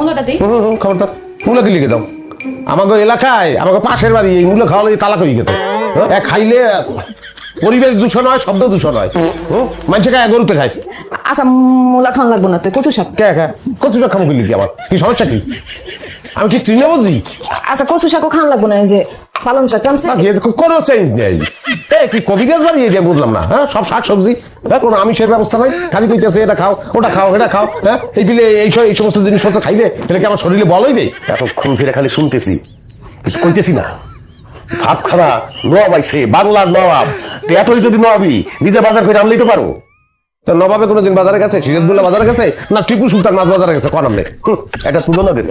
মূলাটা দিই। হুম হুম খবরদার মূলা কি লিখে দাও? আমাকে এলাকায় আমাকে পাশের বাড়ি এই মূলা খাওয়ালে তালাক হয়ে গেছে হ্যাঁ, এক খাইলে পরিবেশ দূষণ হয় শব্দ দূষণ হয়। হুম মানুষে খায় গরুতে খায়। আচ্ছা মূলা খাওয়া লাগবো না তো কচু শাক। কে কে? কচু শাক খাব কি লিখি আমার কি সমস্যা কি? আমি কি বুঝি? আচ্ছা কচু শাকও খাওয়া লাগবো না এই যে পালং শাক কোনো চেঞ্জ নেই। কি কবিরাজ বাড়ি এটা বুঝলাম না হ্যাঁ? সব শাক সবজি হ্যাঁ কোনো আমিষের ব্যবস্থা নাই। খালি কইতেছে, এটা খাও, ওটা খাও, এটা খাও হ্যাঁ? এই বিলে এই এই সমস্ত জিনিসপত্র খাইলে এটা কি আমার শরীরে বল হইবে? এতক্ষণ ফিরে খালি শুনতেছি, কিছু কইতেছি না। ভাত খানা নবাব বাংলার নবাব। এতই যদি নবাবি, নিজে বাজার করে আনলেই তো পারো। তো নবাবে কোনোদিন বাজারে গেছে সিরাজদুল্লাহ বাজারে গেছে, না টিপু সুলতান মাছ বাজারে গেছে? কনাম নেই এটা তুলনা দেবে।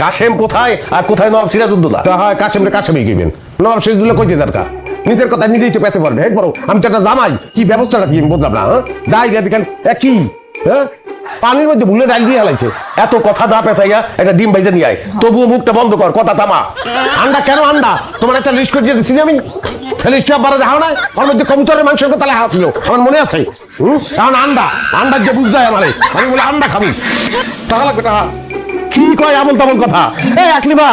কাশেম কোথায় আর কোথায় নবাব সিরাজউদ্দৌলা? তা হয় কাশেম রে কাশেমই গিবেন। নবাব সিরাজউদ্দৌলা কইতে দরকার? নিজের কথা নিজেই তো পেছে পারবে হেড বড়, আমি তো একটা জামাই, কি ব্যবস্থাটা কি আমি বললাম না হ্যাঁ? যাই রে, দেখেন কি? হ্যাঁ? পানির মধ্যে ভুলে ডাল দিয়ে হেলাইছে। এত কথা দা পেঁচাইয়া একটা ডিম বাইজে নিয়ে আয়। তবুও মুখটা বন্ধ কর, কথা থামা। আন্ডা কেন আন্ডা? তোমার একটা লিস্ট করে দিয়ে দিচ্ছি আমি লিস্টটা বারো দেখাও না ওর মধ্যে কবুতরের মাংসের কথা লেখা ছিল। আমার মনে আছে। কারণ আন্ডা আন্ডা যে বুঝতে হয় আমারে, আমি বলে আন্ডা খাবি। লাগবে, টাকা। কি কয় আমল তামল কথা? এই আকলিবা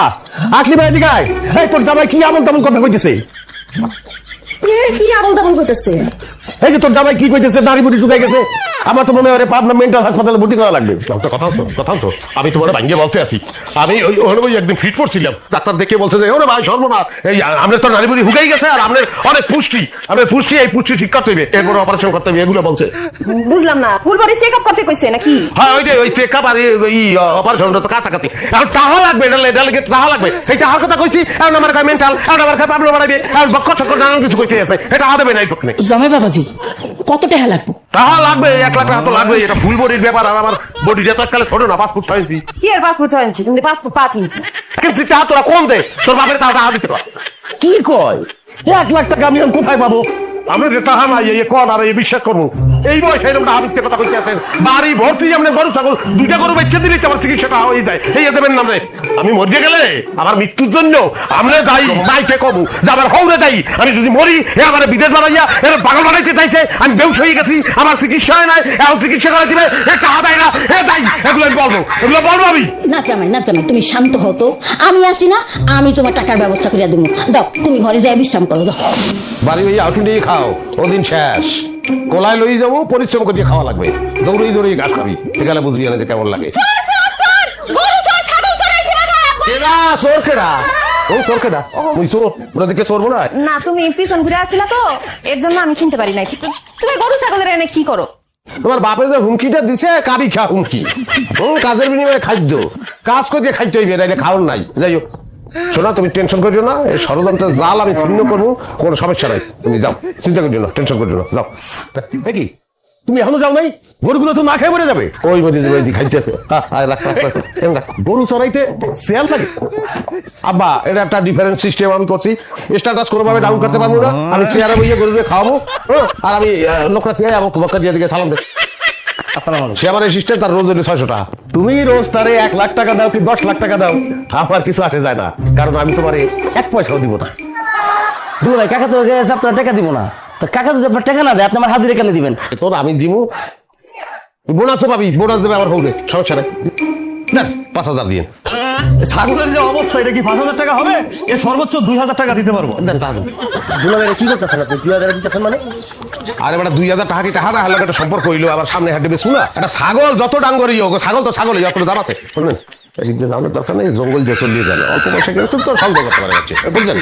আকলিবা এদিকে আয়। এই তোর জামাই কি আমল তামল কথা কইতেছে? কি আমল তাবল কইতেছে? এই যে তোর জামাই কি কইতেছে? দাড়ি বুড়ি শুকাই গেছে। আমার তো মনে হয় পাবনা মেন্টাল হাসপাতালে ভর্তি করা লাগবে। কথা তো কথা তো আমি তোমার ভাঙ্গে বলতে আছি। আমি ওই ওই একদিন ফিট পড়ছিলাম। ডাক্তার দেখে বলছে যে ওরে ভাই সর্বনাশ। এই আমাদের তো নারী বুড়ি হুকাই গেছে আর আমাদের অনেক পুষ্টি। আমাদের পুষ্টি এই পুষ্টি ঠিক করতে হবে। এরপরে অপারেশন করতে হবে এগুলো বলছে। বুঝলাম না। ফুল বডি চেক আপ করতে কইছে নাকি? হ্যাঁ ওই যে ওই চেক আপ আর এই অপারেশনটা তো কাছাকাছি। এখন টাকা লাগবে এটা এটা লেগে টাকা লাগবে। এই টাকার কথা কইছি এখন আমার কাছে মেন্টাল এখন আমার কাছে পাবলো বাড়াইবে এখন বক্ষ চক্কর নানান কিছু কইতে আছে। এটা হাতে নাই পক্ষে জামাই বাবাজি কত টাকা লাগবে? টাকা লাগবে এক লাখ টাকা তো লাগবে এটা ফুল বডির ব্যাপার আর আমার বডিটা তো এককালে ছোট না পাসপোর্ট ছয় ইঞ্চি। কি আর পাসপোর্ট ছয় ইঞ্চি? তুমি পাসপোর্ট পাঁচ ইঞ্চি। কিন্তু টাকা তোরা কম দে তোর বাপের টাকা টাকা দিতে পার। কি কয়? এক লাখ টাকা আমি কোথায় পাবো? আমি টাকা নাই এ কন আর এ বিশ্বাস করব? এই বয়সে এরকম দিতে কথা কইতে আছেন বাড়ি ভর্তি যেমন গরু ছাগল দুইটা গরু বেচে দিলে তো আমার চিকিৎসাটা হয়ে যায়। এই দেবেন নাম রে আমি মরিয়ে গেলে আমার মৃত্যুর জন্য আমরা যাই মাইকে কমু যে আমার হৌরে যাই আমি যদি মরি এ আমার বিদেশ বানাইয়া এরা পাগল বানাইতে চাইছে আমি বেউস হয়ে গেছি আমার চিকিৎসা হয় নাই এখন চিকিৎসা করা দিবে এ টাকা দেয় না এ যাই এগুলো আমি বলব এগুলো বলব আমি। না জামাই না জামাই তুমি শান্ত হতো আমি আছি না আমি তোমার টাকার ব্যবস্থা করে দেবো যাও তুমি ঘরে যাই বিশ্রাম করো যাও। বাড়ি ওই আউটুন্ডি খাও ওদিন শেষ। কোলায় লই যাব পরিশ্রম করিয়ে খাওয়া লাগবে। দৌড়েই দৌড়েই ঘাস খাবি। এখানে বুঝবি না যে কেমন লাগে কেডা? চোর কেডা? ও চোর কেডা? ওই চোর। ওরা দেখে চোর না তুমি পিছন ঘুরে আসিলা তো এর জন্য আমি চিনতে পারি নাই। তুমি গরু ছাগলের এনে কি করো? তোমার বাপে যে হুমকিটা দিছে কাবি খা হুমকি। ও কাজের বিনিময়ে খাদ্য। কাজ করিয়ে খাইতে হইবে নাইলে খাওয়ার নাই। যাই হোক শোনা তুমি টেনশন করিও না এই ষড়যন্ত্রের জাল আমি ছিন্ন করব কোনো সমস্যা নাই। তুমি যাও চিন্তা করিও না টেনশন করিও না যাও। তুমি এখনও যাও নাই? গরুগুলো তো না খেয়ে মরে যাবে। ওই মরে যাবে ওই খাইতেছে গরু চড়াইতে লাগে আব্বা এটা একটা ডিফারেন্ট সিস্টেম আমি করছি। স্ট্যাটাস কোনো ভাবে ডাউন করতে পারব না। আমি চেয়ারে বইয়ে গরুকে খাওয়াবো হ্যাঁ? আর আমি লোকরা চেয়ারে আমার বক্কা দিয়ে দিকে সালাম দে সে আমার অ্যাসিস্ট্যান্ট তার রোজ ছয়শো টাকা। তুমি রোজ তারে এক লাখ টাকা দাও কি দশ লাখ টাকা দাও? আমার কিছু আসে যায় না। কারণ আমি তোমারে এক পয়সাও দিব না। দুলা ভাই কাকা তো গেছে আপনার টাকা দিব না। তো কাকা যদি আপনার টাকা না দেয় আপনি আমার হাজিরে কেন দিবেন? তোর আমি দিব বোনাসও পাবি বোনাস দেবে আমার হবে সমস্যা নেই। পাঁচ হাজার দিন ছাগলের যে অবস্থা এটা কি পাঁচ হাজার টাকা হবে? এর সর্বোচ্চ দুই হাজার টাকা দিতে পারব। কি করতেছেন আপনি? দুই হাজার দিতেছেন মানে? আরে বেটা দুই হাজার টাকা কি টাকা? না একটা সম্পর্ক হইল আবার সামনে হাঁটে বেশ না একটা ছাগল যত ডাঙ্গরই হোক ছাগল তো ছাগলই যত দাম আছে। শুনবেন দরকার নেই জঙ্গল যে চলিয়ে গেল অল্প পয়সা কিন্তু তো সন্দেহ করতে পারে যাচ্ছে বুঝলেন?